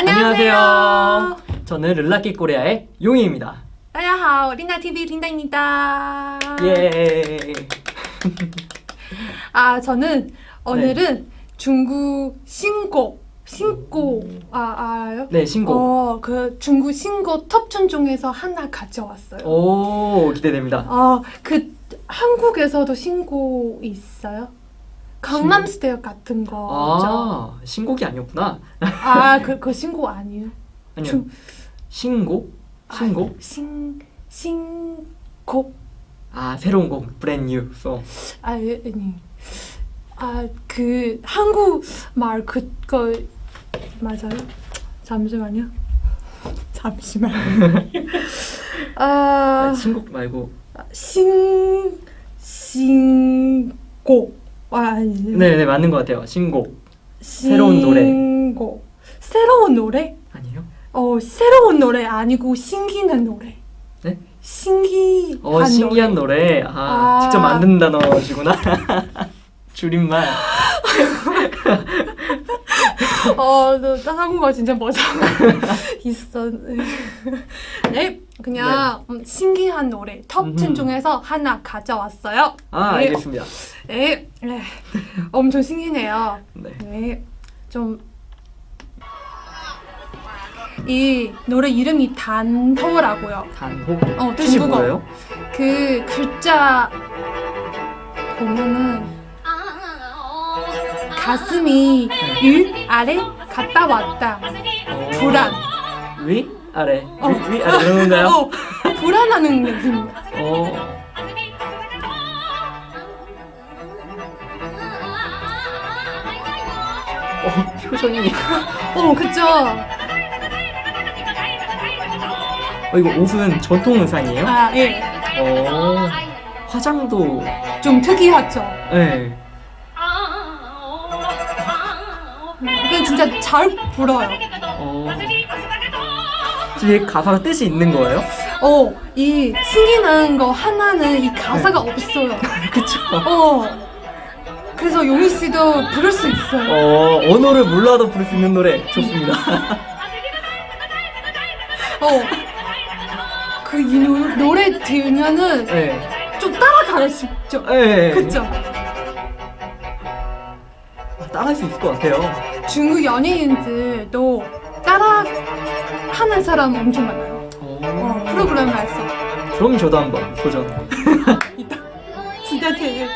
안녕하세요. 저는 르라키 코리아의 용희입니다. 大家好，琳达 TV 린다입니다 예. 아 저는 오늘은 중국 신곡 신곡 아 알아요? 네, 신곡. 어그 중국 신곡 톱10 중에서 하나 가져왔어요. 오, 기대됩니다. 아그 한국에서도 신곡 있어요? 강남스테이 같은 거죠? 아, 신곡이 아니었구나. 아그 그 신곡 아니에요? 아니요. 중- 신곡? 신곡? 아, 신 신곡 아, 새로운 곡. 브랜드 뉴 송. 아, 예, 아니. 아, 그 한국 말 그거 맞아요? 잠시만요. 잠시만요. 아, 신곡 말고. 신 신 네, 네, 맞는 것 같아요. 신곡. 새로운 노래. 신곡. 새로운 노래? 아니에요? 어, 새로운 노래 아니고 신기한 노래. 네? 신기한 어, 신기한 노래. 아, 아. 직접 만든 단어시구나. 줄임말. 어, 너 한국어 진짜 멋져 있어. 네, 그냥 음, 신기한 노래 톱10 음흠. 중에서 하나 가져왔어요. 아, 네. 알겠습니다. 네, 네. 엄청 신기해요. 네. 네, 좀. 이 노래 이름이 단호라고요. 단호. 어, 뜻이 중국어. 뭐예요? 그 글자 보면은 가슴이 위 아래 갔다 왔다 어, 불안 위? 아래. 어. 위, 위 아래 그런 건가요? 어, 불안하는 느낌 어. 어, 표정이. 어 그쵸 어, 이거 옷은 전통 의상이에요? 아예좀 어. 화장도. 특이하죠 네. 이건 진짜 잘 불어요 어. 뒤에 가사가 뜻이 있는 거예요? 어이 신기한 거 하나는 이 가사가 없어요 그쵸. 어 그래서 용희 씨도 부를 수 있어요 어, 언어를 몰라도 부를 수 있는 노래. 좋습니다. 어 그 이 노래 들면은 네. 좀 따라가고 싶죠 네. 그쵸 따라할 수 있을 것 같아요. 중국 연예인들도 따라 하는 사람 엄청 많아요. 어, 어. 프로그램에서. 그럼 저도 한번 도전. 기대돼.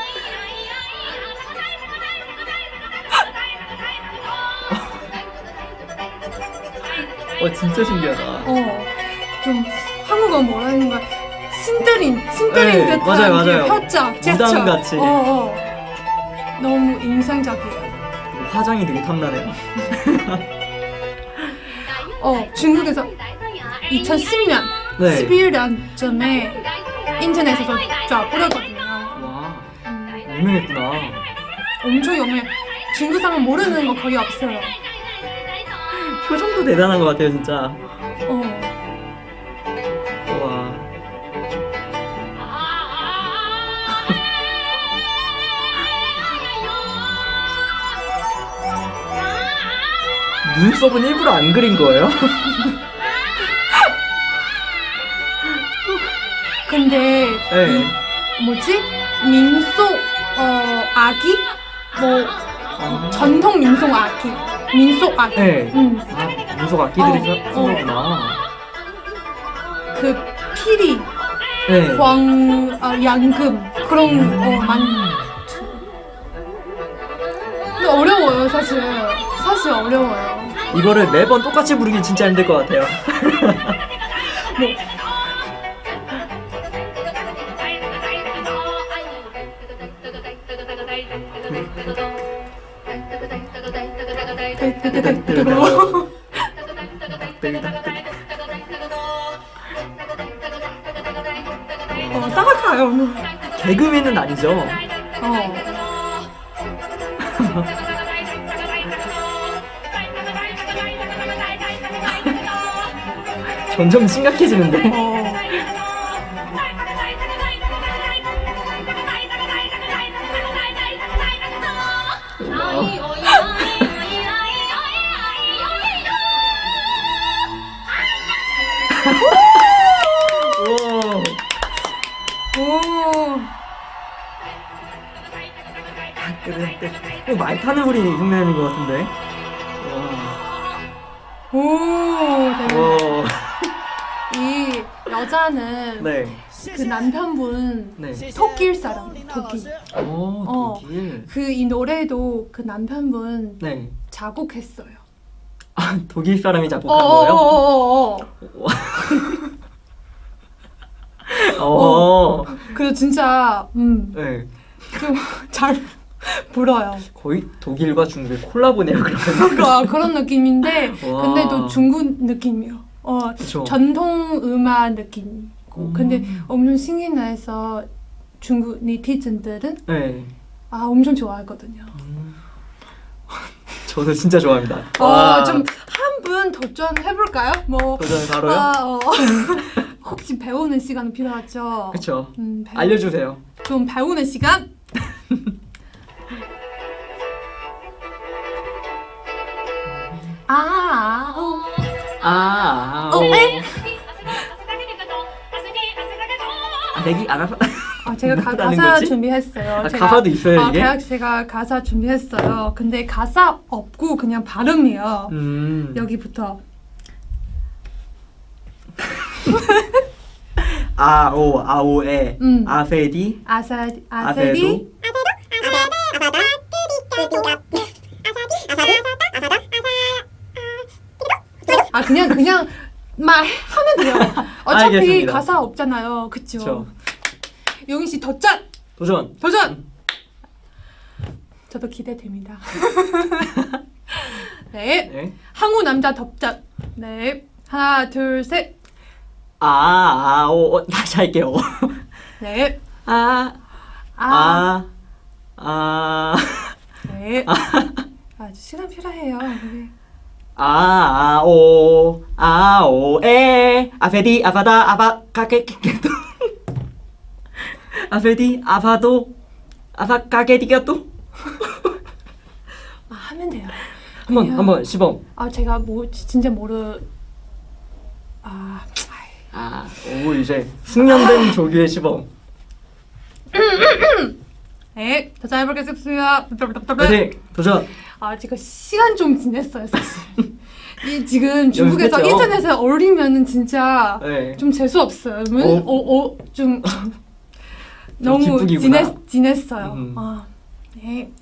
어, 진짜 신기하다. 어, 좀 한국어 뭐라는 거야? 신들린, 신들린 네, 듯한 맞아요, 맞아요. 그 화장, 제스처. 무당같이. 어, 어. 너무 인상적이에요. 화장이 되게 탐나네요. 어, 중국에서 2010년, 네. 11년쯤에 인터넷에서 쫙 뿌렸거든요. 와, 음, 유명했구나. 엄청 유명해. 중국 사람 모르는 거 거의 없어요. 표정도 대단한 것 같아요, 진짜. 눈썹은 일부러 안 그린 거예요? 근데 네. 이 뭐지 민속 어 악기 뭐 아. 전통 민속 악기 민속 악기 네. 음, 아, 무속 악기들이 어, 써- 어. 쓴 거구나. 그 피리 네. 광 어, 양금 그런 어 많이 근데 어려워요 사실 사실 어려워요 이거를 매번 똑같이 부르긴 진짜 힘들 것 같아요. 어 따라가요 개그맨은 아니죠? 어 점점 심각해지는데. 어. 오. 어, 말 타는 소리 흉내내는 것 같은데. 오. 대박. 와. 이 여자는 네. 그 남편분 네. 독일 사람. 독일. 오, 어. 독일. 그 이 노래도 그 남편분 네. 작곡했어요. 아, 독일 사람이 작곡한 어, 거예요? 어어어어. 어. 그래서 진짜 음, 네. 좀잘 불어요. 거의 독일과 중국의 콜라보네요, 그러면. 그런 그런 느낌인데 와. 근데 또 중국 느낌이요. 어 그쵸. 전통 음악 느낌이고 음. 근데 엄청 신기해서 중국 니티즌들은 네. 아 엄청 좋아하거든요. 음. 저도 진짜 좋아합니다. 와. 어좀 한 분 도전해 볼까요? 뭐 도전 바로요? 아, 어. 혹시 배우는 시간 필요하죠? 그쵸. 음, 배우, 알려주세요. 좀 배우는 시간? 아, 아, 어, 오. 에? 아, 내기 안 하서. 아, 제가 가, 뭐라는 가사 거지? 준비했어요. 아, 제가, 가사도 있어요, 아, 이게? 제가, 제가 가사 준비했어요. 근데 가사 없고 그냥 발음이요. 음. 여기부터. 아오 아오에 음. 아페디 아사, 아페도 아세디, 아, 그냥, 그냥 말 하면 돼요. 어차피 알겠습니다. 가사 없잖아요. 그쵸? 그쵸. 용희 씨 덧짠! 도전. 도전! 저도 기대됩니다. 네. 네. 항우 남자 덥짠. 네. 하나, 둘, 셋. 아, 아 오 어, 다시 할게요. 네. 아, 아, 아, 아, 네. 아, 시간 필요해요. 네. 아, 아오, 아오에 아페디 아바다 아바 까게디게도 아페디 아바도 아바 까게디게도 아, 하면 돼요. 한번 한번 시범. 아, 제가 뭐 지- 진짜 모르 아, 아이. 아, 오 이제 숙련된 조교의 시범. 네. 더잘 해보겠습니다. 네, 도전. 아, 제가 시간 좀 지냈어요, 사실. 이 지금 중국에서 연습했죠? 인터넷에 올리면은 진짜 네. 좀 재수 없어요. 어, 어? 어, 어, 좀 너무. 지냈 지냈어요. 음. 아, 네.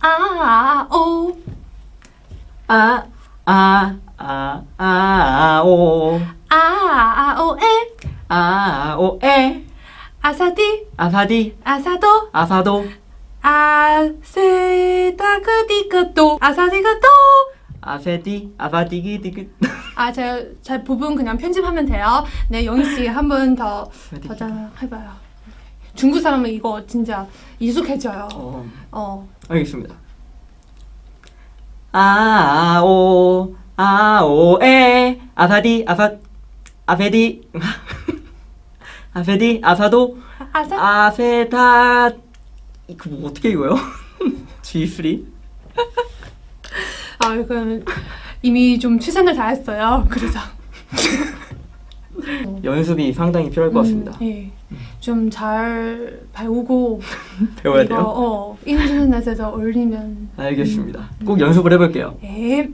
아, 오, 아, 아, 아, 아, 오, 아, 오, 에, 아, 오, 에, 아사디, 아사디, 아사도, 아사도, 아세다그디그도, 아사디그도. 아세디, 아바디기, 디기. 아, 제가 제 부분 그냥 편집하면 돼요. 네, 영희 씨 한 번더 도전해봐요. 중국 사람은 이거 진짜 익숙해져요. 어, 어, 알겠습니다. 아, 오, 아, 오, 에, 아사디, 아사, 아페디, 아페디, 아사도, 아사, 아세다, 이거 뭐 어떻게 읽어요? G3? 아, 이건 이미 좀 최선을 다했어요. 그래서 연습이 상당히 필요할 것 같습니다. 음, 예, 좀 잘 배우고 배워야 이거 돼요? 어, 인터넷에서 올리면 알겠습니다. 꼭 연습을 해볼게요. 예,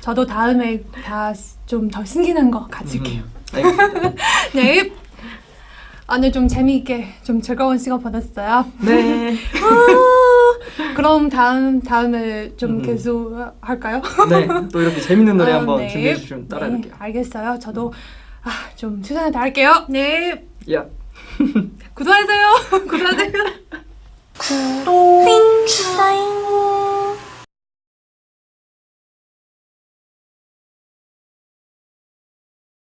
저도 다음에 다 좀 더 신기한 거 가질게요. 음, 알겠습니다. 네. 오늘 좀 재미있게 좀 즐거운 시간 보냈어요. 네. 아, 그럼 다음 다음에 좀 음. 계속 할까요? 네. 또 이렇게 재밌는 노래 아, 한번 네. 준비해 주시면 따라해볼게요. 네, 알겠어요. 저도 아, 좀 최선을 다할게요. 네. 야. 구독하세요. 구독하세요. 구독.